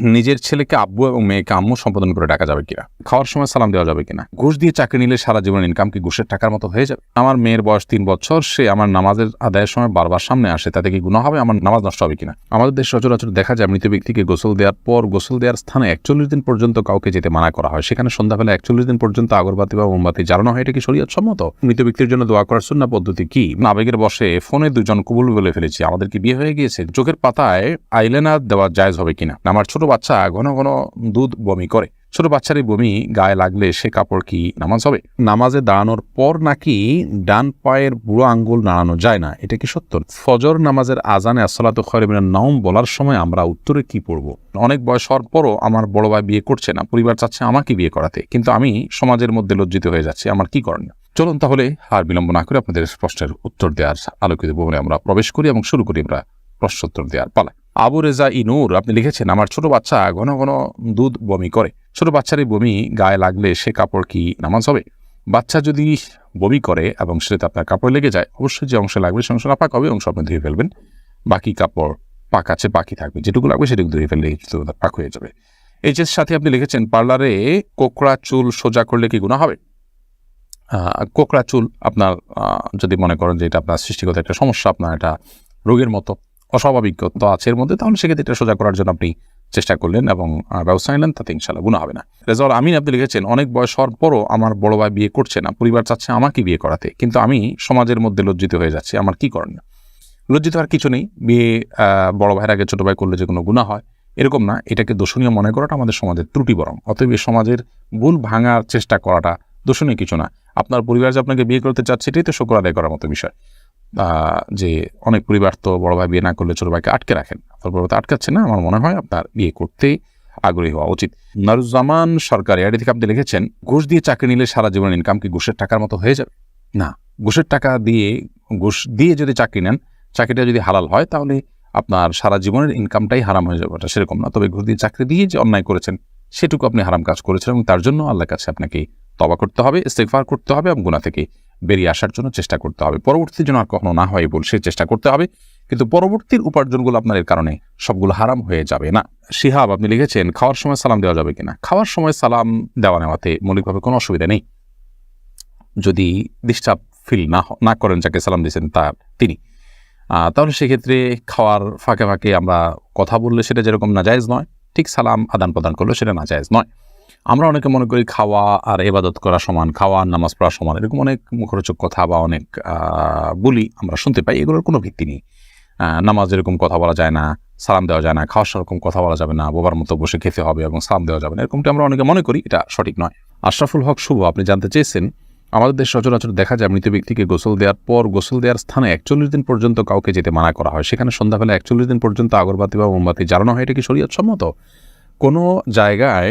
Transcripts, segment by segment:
নিজের ছেলেকে আব্বু এবং মেয়েকে আম্মু সম্বোধন করে ডাকা যাবে কিনা? খাওয়ার সময় সালাম দেওয়া যাবে কিনা? ঘুষ দিয়ে চাকরি নিলে সারা জীবন ইনকাম কি ঘুষের টাকার মতো হয়ে যাবে? আমার মেয়ের বয়স তিন বছর, সে আমার নামাজের আদায়ের সময় বারবার সামনে আসে, তাতে কি গুণ হবে? আমার নামাজ নষ্ট হবে কিনা? আমাদের দেশ সচরাচর দেখা যায় মৃত ব্যক্তিকে গোসল দেওয়ার পর গোসল দেওয়ার স্থানে একচল্লিশ দিন পর্যন্ত কাউকে যেতে মানা করা হয়। সেখানে সন্ধ্যাবেলা একচল্লিশ দিন পর্যন্ত আগরবাতি বা মোমবাতি জ্বালানো হয়। এটা কি শরীয়ত সম্মত? মৃত ব্যক্তির জন্য দোয়া করার সুন্না পদ্ধতি কি? আবেগের বসে ফোনে দুজন কবুল বলে ফেলেছি। আমাদের কি বিয়ে হয়ে গিয়েছে? চোখের পাতায় আইলেনার দেওয়া জায়জ হবে কিনা? আমার ছোট বাচ্চা ঘন ঘন দুধ বমি করে। ছোট বাচ্চার এই বমি গায়ে লাগলে সে কাপড় কি নামাজ হবে? নামাজে দাঁড়ানোর পর নাকি ডান পায়ের বুড়ো আঙ্গুল নাড়ানো যায় না? এটা কি সত্য? ফজর নামাজের আজানে আসসালাত খয়রিমিনের নাম বলার সময় আমরা উত্তরে কি পড়ব? অনেক বয়স হওয়ার পরও আমার বড় ভাই বিয়ে করছে না, পরিবার চাচ্ছে আমাকে বিয়ে করাতে। কিন্তু আমি সমাজের মধ্যে লজ্জিত হয়ে যাচ্ছি, আমার কি করণীয়? চলুন তাহলে আর বিলম্ব না করে আপনাদের প্রশ্নের উত্তর দেওয়ার আলোকিত ভবনে আমরা প্রবেশ করি এবং শুরু করি আমরা প্রশ্নোত্তর দেওয়ার পালা। আবু রেজা ইনুর আপনি লিখেছেন, আমার ছোট বাচ্চা ঘন ঘন দুধ বমি করে। ছোট বাচ্চার এই বমি গায়ে লাগলে সে কাপড় কি নামাজ হবে? বাচ্চা যদি বমি করে এবং সেটা আপনার কাপড় লেগে যায়, অবশ্যই যে অংশ লাগবে সে অংশ নাপাক হবে, অংশ আপনি ধুয়ে ফেলবেন। বাকি কাপড় পাক আছে, বাকি থাকবে। যেটুকু লাগবে সেটুকু ধুয়ে ফেললে পাক হয়ে যাবে। এইচ এর সাথে আপনি লিখেছেন, পার্লারে কোকড়া চুল সোজা করলে কি গুণা হবে? কোকড়া চুল আপনার যদি মনে করেন যে এটা আপনার সৃষ্টিগত একটা সমস্যা, আপনার এটা রোগের মতো। অস্বাভাবিকতা আছে এর মধ্যে, তাহলে সেক্ষেত্রে এটা সোজা করার জন্য আপনি চেষ্টা করলেন এবং ব্যবস্থা নিলেন, তাতে ইনশাল্লাহ গুণা হবে না। রেজাল আমিন আপনি লিখেছেন, অনেক বয়স হওয়ার পরও আমার বড় ভাই বিয়ে করছে না, পরিবার চাচ্ছে আমাকে বিয়ে করাতে, কিন্তু আমি সমাজের মধ্যে লজ্জিত হয়ে যাচ্ছি, আমার কি করণীয়? লজ্জিত আর কিছু নেই, বিয়ে বড় ভাইয়ের আগে ছোট ভাই করলে যে কোনো গুণা হয়, এরকম না, এটাকে দোষণীয় মনে করাটা আমাদের সমাজের ত্রুটি বরং, অতএব সমাজের ভুল ভাঙার চেষ্টা করাটা দোষণীয় কিছু না। আপনার পরিবার যে আপনাকে বিয়ে করতে চাচ্ছে, এটাই তো শোকর আদায় করার মতো বিষয়। যে অনেক পরিবার তো বড় ভাই বিয়ে না করলে ছোট ভাইকে আটকে রাখেন আপনার বড় আটকাচ্ছে না, আমার মনে হয় আপনার বিয়ে করতে আগ্রহী হওয়া উচিত। নারুজ্জামান সরকার এআডি থেকে আপনি লিখেছেন, ঘুষ দিয়ে চাকরি নিলে সারা জীবন ইনকাম কি ঘুষের টাকার মতো হয়ে যাবে? না, ঘুষের টাকা দিয়ে, ঘুষ দিয়ে যদি চাকরি নেন, চাকরিটা যদি হালাল হয়, তাহলে আপনার সারা জীবনের ইনকামটাই হারাম হয়ে যাবে। সেরকম না, তবে ঘুষ দিয়ে চাকরি দিয়ে যে অন্যায় করেছেন, সেটুকু আপনি হারাম কাজ করেছেন এবং তার জন্য আল্লাহর কাছে আপনাকে তবা করতে হবে, ইস্তেগফার করতে হবে এবং গুণা থেকে বেরিয়ে আসার জন্য চেষ্টা করতে হবে। পরবর্তী যেন আর কখনো না হয় বল সে চেষ্টা করতে হবে। কিন্তু পরবর্তীর উপার্জনগুলো আপনার এর কারণে সবগুলো হারাম হয়ে যাবে না। শিহাব আপনি লিখেছেন, খাওয়ার সময় সালাম দেওয়া যাবে কিনা? খাওয়ার সময় সালাম দেওয়া নেওয়াতে মৌলিকভাবে কোনো অসুবিধা নেই। যদি ডিস্টার্ব ফিল না না করেন যাকে সালাম দিয়েছেন তার তিনি। তাহলে সেক্ষেত্রে খাওয়ার ফাঁকে ফাঁকে আমরা কথা বললে সেটা যেরকম নাজায়েজ নয়, ঠিক সালাম আদান প্রদান করলে সেটা নাজায়েজ নয়। আমরা অনেকে মনে করি খাওয়া আর এবাদত করা সমান, খাওয়া আর নামাজ পড়া সমান, এরকম অনেক মুখরোচক কথা বা অনেক বলি আমরা শুনতে পাই, এগুলোর কোনো ভিত্তি নেই। নামাজ এরকম কথা বলা যায় না, সালাম দেওয়া যায় না খাওয়ার সেরকম কথা বলা যাবে না, বোবার মতো বসে খেতে হবে এবং সালাম দেওয়া যাবে না, এরকমটা আমরা অনেকে মনে করি, এটা সঠিক নয়। আশরাফুল হক শুভ, আপনি জানতে চেয়েছেন, আমাদের দেশ সচরাচর দেখা যায় মৃত ব্যক্তিকে গোসল দেওয়ার পর গোসল দেওয়ার স্থানে একচল্লিশ দিন পর্যন্ত কাউকে যেতে মানা করা হয়। সেখানে সন্ধ্যাবেলা একচল্লিশ দিন পর্যন্ত আগরবাতি বা মোমবাতি জ্বালানো হয়, এটা কি শরীয়ত সম্মত কোনো জায়গায়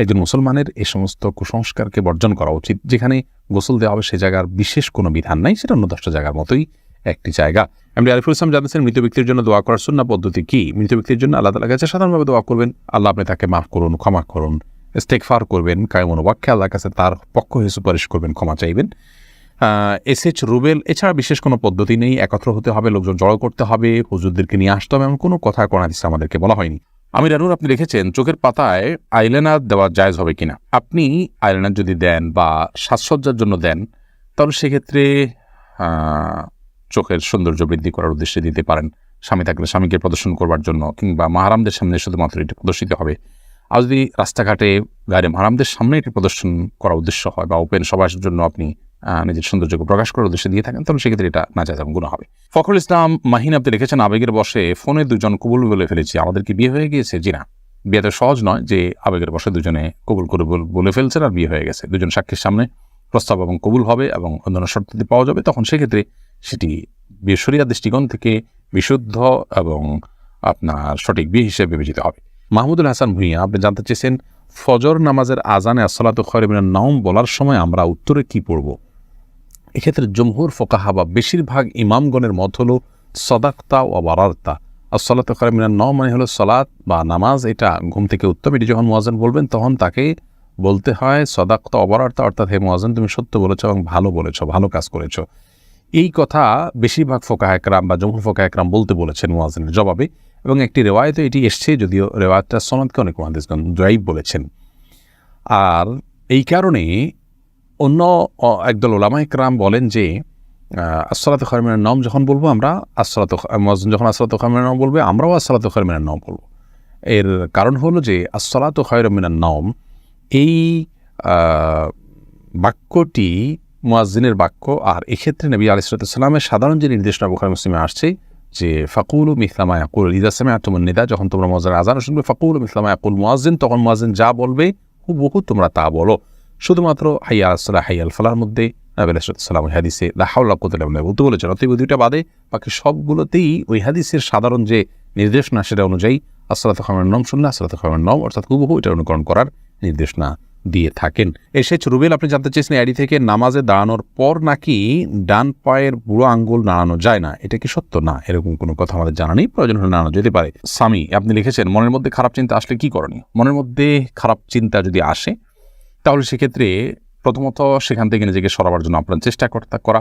একজন মুসলমানের এই সমস্ত কুসংস্কারকে বর্জন করা উচিত, যেখানে গোসল দেওয়া হবে সে জায়গার বিশেষ কোনো বিধান নাই, সেটা অন্য দশটা জায়গার মতোই একটি জায়গা। এমনি আরিফুল ইসলাম জানতেছেন, মৃত ব্যক্তির জন্য দোয়া করার সুন্না পদ্ধতি কি? মৃত ব্যক্তির জন্য আল্লাহ তালা কাছে সাধারণভাবে দোয়া করবেন, আল্লাহ আপনি তাকে মাফ করুন, ক্ষমা করুন ইস্তেকফার করবেন, কায়মন ওয়াক্যে আল্লাহর কাছে তার পক্ষ হয়ে সুপারিশ করবেন, ক্ষমা চাইবেন। এস এইচ রুবেল, এছাড়া বিশেষ কোনো পদ্ধতি নেই, একত্র হতে হবে, লোকজন জড়ো করতে হবে, হুজুরদেরকে নিয়ে আসতে হবে, এমন কোনো কথা কোরআন আমাদেরকে বলা হয়নি। আমি রানুর, আপনি লিখেছেন, চোখের পাতায় আইলাইনার দেওয়া জায়জ হবে কিনা? আপনি আইলাইনার যদি দেন বা সাজসজ্জার জন্য দেন, তাহলে সেক্ষেত্রে চোখের সৌন্দর্য বৃদ্ধি করার উদ্দেশ্যে দিতে পারেন। স্বামী থাকলে স্বামীকে প্রদর্শন করবার জন্য কিংবা মাহারামদের সামনে শুধুমাত্র এটি প্রদর্শিত হবে। আর যদি রাস্তাঘাটে গাড়ি মাহারামদের সামনে এটি প্রদর্শন করার উদ্দেশ্য হয় বা ওপেন সবার জন্য আপনি নিজের সৌন্দর্যকে প্রকাশ করার উদ্দেশ্যে দিয়ে থাকেন, তাহলে সেক্ষেত্রে এটা না যায় গুণ হবে। ফখরুল ইসলাম মাহিন আপনি লিখেছেন আবেগের বসে ফোনে দুজন কবুল বলে ফেলেছি। আমাদের কি বিয়ে হয়ে গিয়েছে? জি না। বিয়ে সহজ নয় যে আবেগের বসে দুজনে কবুল করে বলে ফেলছেন আর বিয়ে হয়ে গেছে। দুজন সাক্ষীর সামনে প্রস্তাব এবং কবুল হবে এবং অন্যান্য শর্তাদি পাওয়া যাবে। তখন সেক্ষেত্রে সেটি বিয়ে শরিয়া দৃষ্টিকোণ থেকে বিশুদ্ধ এবং আপনার সঠিক বিয়ে হিসেবে বিবেচিত হবে। মাহমুদুল হাসান ভুঁইয়া, আপনি জানতে চেয়েছেন, ফজর নামাজের আজানে আসসালাত খয়রমিনার নাম বলার সময় আমরা উত্তরে কি পড়ব? এক্ষেত্রে জমহুর ফোকাহা বা বেশিরভাগ ইমামগণের মত হলো সদাক্তা ও বারার্তা। আর সলাত খয়রমিনার ন মানে হলো সলাৎ বা নামাজ, এটা ঘুম থেকে উত্তম এটি যখন মোয়াজেন বলবেন, তখন তাকে বলতে হয় সদাক্তা অবরার্তা অর্থাৎ হে মোয়াজেন তুমি সত্য বলেছ এবং ভালো বলেছ, ভালো কাজ করেছ। এই কথা বেশিরভাগ ফোকাহ একরাম বা জমহুর ফোকাহ একরাম বলতে বলেছেন মোয়াজেনের জবাবে এবং একটি রেওয়ায়তে এটি এসছে, যদিও রেওয়ায়তটা সনদকে অনেক মহাদিসগণ জয়ীব বলেছেন। আর এই কারণে অন্য একদল ওলামা একরাম বলেন যে আসসালাত খরমিনের নাম যখন বলব আমরা আসসালাত মহাজন যখন আসসালাত খরমিনের নাম বলবে, আমরাও আসসালাত খরমিনের নাম বলব। এর কারণ হলো যে, আসসালাত খয়রমিনার নাম এই বাক্যটি মুয়াজ্জিনের বাক্য, আর এক্ষেত্রে নবী আলিসালামের সাধারণ যে নির্দেশনা বুখারি মুসলিমে আসছে যে, ফাকুল মিসলামা ইয়াকুল ইদাসমে আতমন নিদা, যখন তোমরা মজার আজান শুনবে, ফাকুল মিসলামা ইয়াকুল মুয়াজ্জিন, তখন মুয়াজ্জিন যা বলবে, হুবহু তোমরা তা বলো। শুধুমাত্র হাইয়া আসলা হাইয়াল ফালার মধ্যে নবী আলিসালাম ওই হাদিসে লাহাউল্লাহ কুতুল্লাহ বলতে বলেছেন। অতএব দুইটা বাদে বাকি সবগুলোতেই ওই হাদিসের সাধারণ যে নির্দেশনা সেটা অনুযায়ী আসসালাত খামের নাম শুনলে আসসালাত খামের নাম, অর্থাৎ হুবহু এটা অনুকরণ করার নির্দেশনা দিয়ে থাকেন। এসেছে রুবেল আপনি জানতে চেয়েছেন আইডি থেকে নামাজে দাঁড়ানোর পর নাকি ডান পায়ের বুড়ো আঙ্গুল নাড়ানো যায় না? এটা কি সত্য? না, এরকম কোনো কথা আমাদের জানা নেই, প্রয়োজন হলে নাড়ানো যেতে পারে। স্বামী আপনি লিখেছেন, মনের মধ্যে খারাপ চিন্তা আসলে কি করণীয়? মনের মধ্যে খারাপ চিন্তা যদি আসে তাহলে সেক্ষেত্রে প্রথমত সেখান থেকে নিজেকে সরাবার জন্য আপনার চেষ্টা করতে করা।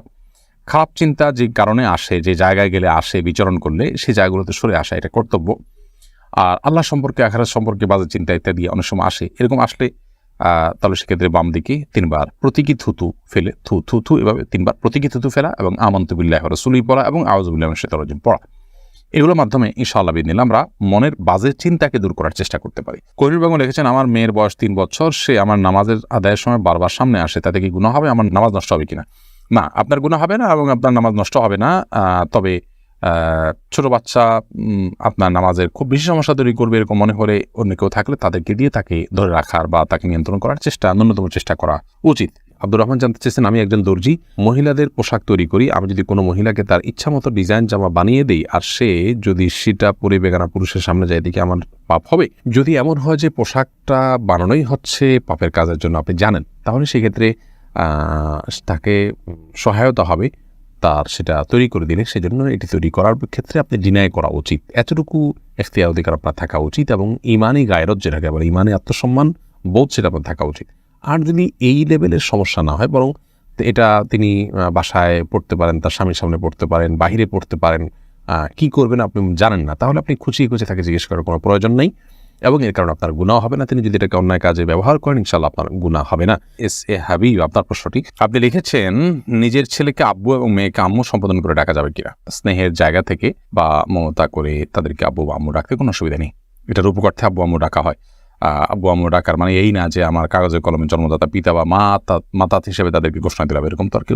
খারাপ চিন্তা যে কারণে আসে, যে জায়গায় গেলে আসে, বিচরণ করলে সেই জায়গাগুলোতে সরে আসা, এটা কর্তব্য। আর আল্লাহ সম্পর্কে, আখারাত সম্পর্কে বাজে চিন্তা ইত্যাদি অনেক সময় আসে। এরকম আসলে তাহলে সেক্ষেত্রে বাম দিকে তিনবার প্রতীকী থুতু ফেলে থু থু থু এভাবে তিনবার প্রতীকী থুতু ফেলা এবং আমন্তবিল্লাহ রসুলি পড়া এবং আওয়াজবুল্লাহ শেতরজিম পড়া। এগুলোর মাধ্যমে ইনশাআল্লাহ বিদিন আমরা মনের বাজে চিন্তাকে দূর করার চেষ্টা করতে পারি। করির বেগম লিখেছেন, আমার মেয়ের বয়স তিন বছর, সে আমার নামাজের আদায়ের সময় বারবার সামনে আসে, তাতে কি গুণ হবে? আমার নামাজ নষ্ট হবে কিনা? না, আপনার গুণ হবে না এবং আপনার নামাজ নষ্ট হবে না। তবে ছোট বাচ্চা আপনার নামাজের খুব বেশি সমস্যা তৈরি করবে এরকম মনে হলে অন্য কেউ থাকলে তাদেরকে দিয়ে তাকে ধরে রাখার বা তাকে নিয়ন্ত্রণ করার চেষ্টা, ন্যূনতম চেষ্টা করা উচিত। আব্দুর রহমান জানতে চেয়েছেন, আমি একজন দর্জি, মহিলাদের পোশাক তৈরি করি। আমি যদি কোনো মহিলাকে তার ইচ্ছা মতো ডিজাইন জামা বানিয়ে দিই আর সে যদি সেটা পরে বেগানা পুরুষের সামনে যায়, দেখি আমার পাপ হবে। যদি এমন হয় যে পোশাকটা বানানোই হচ্ছে পাপের কাজের জন্য, আপনি জানেন। তাহলে সেক্ষেত্রে তাকে সহায়তা হবে তার সেটা তৈরি করে দিলে। সেজন্য এটি তৈরি করার ক্ষেত্রে আপনি ডিনাই করা উচিত। এতটুকু এখতিয়ার অধিকার আপনার থাকা উচিত এবং ইমানই গায়রত, যেটাকে বলে ইমানে আত্মসম্মান বোধ, সেটা আপনার থাকা উচিত। আর যদি এই লেভেলের সমস্যা না হয়, বরং এটা তিনি বাসায় পড়তে পারেন, তার স্বামীর সামনে পড়তে পারেন, বাহিরে পড়তে পারেন কি করবেন আপনি জানেন না। তাহলে আপনি খুঁচিয়ে খুঁজে তাকে জিজ্ঞেস করার কোনো প্রয়োজন নেই এবং এর কারণে আপনার গুণাও হবে না। তিনি যদি এটাকে অন্যায় কাজে ব্যবহার করেন ইনশাল্লাহ আপনার গুণা হবে না। এস এ হাবিব, আপনার প্রশ্নটি? আপনি লিখেছেন, নিজের ছেলেকে আব্বু এবং মেয়েকে আম্মু সম্বোধন করে ডাকা যাবে কিনা? স্নেহের জায়গা থেকে বা মমতা করে তাদেরকে আব্বু বা আম্মু ডাকতে কোনো অসুবিধা নেই। এটার উপকার্থে আব্বু আম্মু ডাকা হয়। আব্বু আম্মু ডাকার মানে এই না যে আমার কাগজে কলমে জন্মদাতা পিতা বা মা মাতা হিসেবে তাদেরকে ঘোষণা দিলাম, এরকম তো আর কেউ